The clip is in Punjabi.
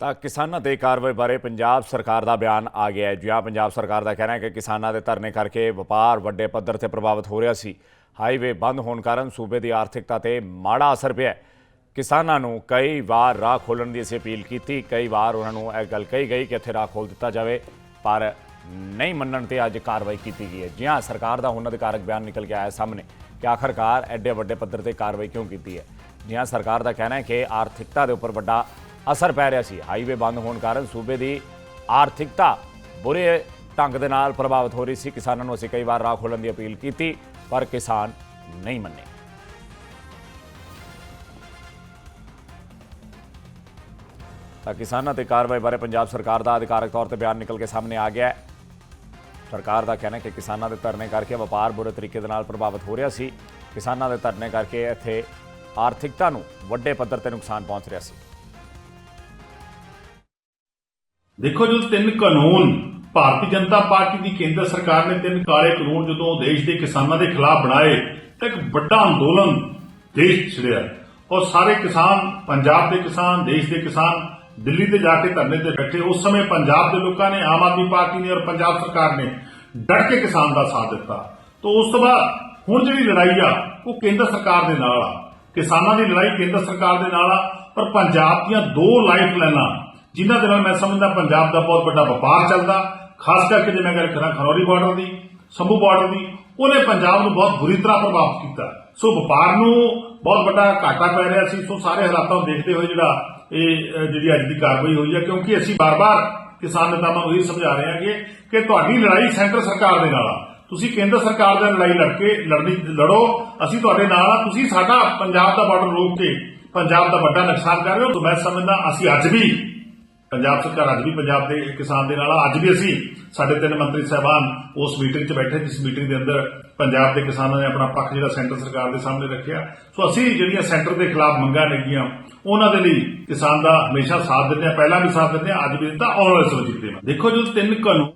ਤਾਂ ਕਿਸਾਨਾਂ ਤੇ ਕਾਰਵਾਈ ਬਾਰੇ ਪੰਜਾਬ ਸਰਕਾਰ ਦਾ ਬਿਆਨ ਆ ਗਿਆ ਹੈ। ਜਿਹਾ ਪੰਜਾਬ ਸਰਕਾਰ ਦਾ ਕਹਿਣਾ ਹੈ ਕਿ ਕਿਸਾਨਾਂ ਦੇ ਧਰਨੇ ਕਰਕੇ ਵਪਾਰ ਵੱਡੇ ਪੱਧਰ ਤੇ ਪ੍ਰਭਾਵਿਤ ਹੋ ਰਿਹਾ ਸੀ। ਹਾਈਵੇ ਬੰਦ ਹੋਣ ਕਾਰਨ ਸੂਬੇ ਦੀ ਆਰਥਿਕਤਾ ਤੇ ਮਾੜਾ ਅਸਰ ਪਿਆ ਕਿਸਾਨਾਂ ਨੂੰ ਕਈ ਵਾਰ ਰਾਹ ਖੋਲ੍ਹਣ ਦੀ ਅਸੀਂ ਅਪੀਲ ਕੀਤੀ। ਕਈ ਵਾਰ ਉਹਨਾਂ ਨੂੰ ਇਹ ਗੱਲ ਕਹੀ ਗਈ ਕਿ ਇੱਥੇ ਰਾਹ ਖੋਲ੍ਹ ਦਿੱਤਾ ਜਾਵੇ, ਪਰ ਨਹੀਂ ਮੰਨਣ ਤੇ ਅੱਜ ਕਾਰਵਾਈ ਕੀਤੀ ਗਈ ਹੈ। ਜੀ ਹਾਂ, ਸਰਕਾਰ ਦਾ ਹੁਣ ਅਧਿਕਾਰਕ ਬਿਆਨ ਨਿਕਲ ਕੇ ਆਇਆ ਸਾਹਮਣੇ ਕਿ ਆਖਰਕਾਰ ਐਡੇ ਵੱਡੇ ਪੱਧਰ ਤੇ ਕਾਰਵਾਈ ਕਿਉਂ ਕੀਤੀ ਹੈ? ਜੀ ਸਰਕਾਰ ਦਾ ਕਹਿਣਾ ਹੈ ਕਿ ਆਰਥਿਕਤਾ ਦੇ ਉੱਪਰ ਵੱਡਾ ਅਸਰ ਪੈ ਰਿਹਾ ਸੀ। ਹਾਈਵੇ ਬੰਦ ਹੋਣ ਕਾਰਨ ਸੂਬੇ ਦੀ ਆਰਥਿਕਤਾ ਬੁਰੇ ਢੰਗ ਦੇ ਨਾਲ ਪ੍ਰਭਾਵਿਤ ਹੋ ਰਹੀ ਸੀ। ਕਿਸਾਨਾਂ ਨੂੰ ਅਸੀਂ ਕਈ ਵਾਰ ਰਾਹ ਖੋਲ੍ਹਣ ਦੀ ਅਪੀਲ ਕੀਤੀ, ਪਰ ਕਿਸਾਨ ਨਹੀਂ ਮੰਨੇ। ਤਾਂ ਕਿਸਾਨਾਂ ਤੇ ਕਾਰਵਾਈ ਬਾਰੇ ਪੰਜਾਬ ਸਰਕਾਰ ਦਾ ਅਧਿਕਾਰਕ ਤੌਰ ਤੇ ਬਿਆਨ ਨਿਕਲ ਕੇ ਸਾਹਮਣੇ ਆ ਗਿਆ ਹੈ। ਸਰਕਾਰ ਦਾ ਕਹਿਣਾ ਹੈ ਕਿ ਕਿਸਾਨਾਂ ਦੇ ਧਰਨੇ ਕਰਕੇ ਵਪਾਰ ਬੁਰੇ ਤਰੀਕੇ ਦੇ ਨਾਲ ਪ੍ਰਭਾਵਿਤ ਹੋ ਰਿਹਾ ਸੀ। ਕਿਸਾਨਾਂ ਦੇ ਧਰਨੇ ਕਰਕੇ ਇੱਥੇ ਆਰਥਿਕਤਾ ਨੂੰ ਵੱਡੇ ਪੱਧਰ ਤੇ ਨੁਕਸਾਨ ਪਹੁੰਚ ਰਿਹਾ ਸੀ। ਦੇਖੋ ਜਦੋਂ ਤਿੰਨ ਕਾਨੂੰਨ ਭਾਰਤੀ ਜਨਤਾ ਪਾਰਟੀ ਦੀ, ਕੇਂਦਰ ਸਰਕਾਰ ਨੇ ਤਿੰਨ ਕਾਲੇ ਕਾਨੂੰਨ ਜਦੋਂ ਦੇਸ਼ ਦੇ ਕਿਸਾਨਾਂ ਦੇ ਖਿਲਾਫ ਬਣਾਏ, ਤਾਂ ਇੱਕ ਵੱਡਾ ਅੰਦੋਲਨ ਦੇਸ਼ 'ਚ ਛਿੜਿਆ ਔਰ ਸਾਰੇ ਕਿਸਾਨ, ਪੰਜਾਬ ਦੇ ਕਿਸਾਨ, ਦੇਸ਼ ਦੇ ਕਿਸਾਨ ਦਿੱਲੀ ਤੇ ਜਾ ਕੇ ਧਰਨੇ ਤੇ ਬੈਠੇ। ਉਸ ਸਮੇਂ ਪੰਜਾਬ ਦੇ ਲੋਕਾਂ ਨੇ ਆਮ ਆਦਮੀ ਪਾਰਟੀ ਨੇ ਔਰ ਪੰਜਾਬ ਸਰਕਾਰ ਨੇ ਡਟ ਕੇ ਕਿਸਾਨ ਦਾ ਸਾਥ ਦਿੱਤਾ। ਤੋਂ ਉਸ ਤੋਂ ਬਾਅਦ ਹੁਣ ਜਿਹੜੀ ਲੜਾਈ ਆ, ਉਹ ਕੇਂਦਰ ਸਰਕਾਰ ਦੇ ਨਾਲ ਆ। ਕਿਸਾਨਾਂ ਦੀ ਲੜਾਈ ਕੇਂਦਰ ਸਰਕਾਰ ਦੇ ਨਾਲ ਆ, ਪਰ ਪੰਜਾਬ ਦੀਆਂ ਦੋ ਲਾਈਫ ਲਾਈਨਾਂ ਜਿਨ੍ਹਾਂ ਦੇ ਨਾਲ ਮੈਂ ਸਮਝਦਾ ਪੰਜਾਬ ਦਾ ਬਹੁਤ ਵੱਡਾ ਵਪਾਰ ਚੱਲਦਾ, ਖਾਸ ਕਰਕੇ ਜੇ ਮੈਂ ਗੱਲ ਕਰਾਂ ਖਨੌਰੀ ਬਾਰਡਰ ਦੀ, ਸੰਭੂ ਬਾਰਡਰ ਦੀ, ਉਹਨੇ ਪੰਜਾਬ ਨੂੰ ਬਹੁਤ ਬੁਰੀ ਤਰ੍ਹਾਂ ਪ੍ਰਭਾਵਿਤ ਕੀਤਾ। ਸੋ ਵਪਾਰ ਨੂੰ ਬਹੁਤ ਵੱਡਾ ਘਾਟਾ ਪੈ ਰਿਹਾ ਸੀ, ਸੋ ਸਾਰੇ ਹਾਲਾਤਾਂ ਨੂੰ ਦੇਖਦੇ ਹੋਏ ਜਿਹੜਾ ਇਹ ਜਿਹੜੀ ਅੱਜ ਦੀ ਕਾਰਵਾਈ ਹੋਈ ਹੈ, ਕਿਉਂਕਿ ਅਸੀਂ ਬਾਰ-ਬਾਰ ਕਿਸਾਨ ਨੇਤਾਵਾਂ ਨੂੰ ਇਹ ਸਮਝਾ ਰਹੇ ਹਾਂਗੇ ਕਿ ਤੁਹਾਡੀ ਲੜਾਈ ਸੈਂਟਰ ਸਰਕਾਰ ਦੇ ਨਾਲ ਆ। ਤੁਸੀਂ ਕੇਂਦਰ ਸਰਕਾਰ ਦੇ ਲੜਾਈ ਲੜ ਕੇ ਲੜਨੀ, ਲੜੋ, ਅਸੀਂ ਤੁਹਾਡੇ ਨਾਲ ਆ, ਤੁਸੀਂ ਸਾਡਾ ਪੰਜਾਬ ਦਾ ਬਾਰਡਰ ਰੋਕ ਕੇ ਪੰਜਾਬ ਦਾ ਵੱਡਾ ਨੁਕਸਾਨ ਕਰ ਰਹੇ ਹੋ। ਮੈਂ ਸਮਝਦਾ, ਅਸੀਂ ਅੱਜ ਵੀ ਪੰਜਾਬ ਸਰਕਾਰ ਅੱਜ ਵੀ ਪੰਜਾਬ ਦੇ ਕਿਸਾਨ ਦੇ ਨਾਲ ਅੱਜ ਵੀ ਅਸੀਂ ਸਾਡੇ ਤਿੰਨ ਮੰਤਰੀ ਸਾਹਿਬਾਨ ਉਸ ਮੀਟਿੰਗ 'ਚ ਬੈਠੇ, ਜਿਸ ਮੀਟਿੰਗ ਦੇ ਅੰਦਰ ਪੰਜਾਬ ਦੇ ਕਿਸਾਨਾਂ ਨੇ ਆਪਣਾ ਪੱਖ ਜਿਹੜਾ ਸੈਂਟਰ ਸਰਕਾਰ ਦੇ ਸਾਹਮਣੇ ਰੱਖਿਆ। ਸੋ ਅਸੀਂ ਜਿਹੜੀਆਂ ਸੈਂਟਰ ਦੇ ਖਿਲਾਫ ਮੰਗਾਂ ਨੇਗੀਆਂ, ਉਹਨਾਂ ਦੇ ਲਈ ਕਿਸਾਨ ਦਾ ਹਮੇਸ਼ਾ ਸਾਥ ਦਿੰਦੇ ਆ ਪਹਿਲਾਂ ਵੀ ਸਾਥ ਦਿੰਦੇ ਆ ਅੱਜ ਵੀ ਦਿੱਤਾ, ਆਉਣ ਵਾਲੇ ਸਮੇਂ 'ਚ ਵੀ ਦੇਖੋ ਜੋ, ਤਿੰਨ ਕਾਨੂੰਨ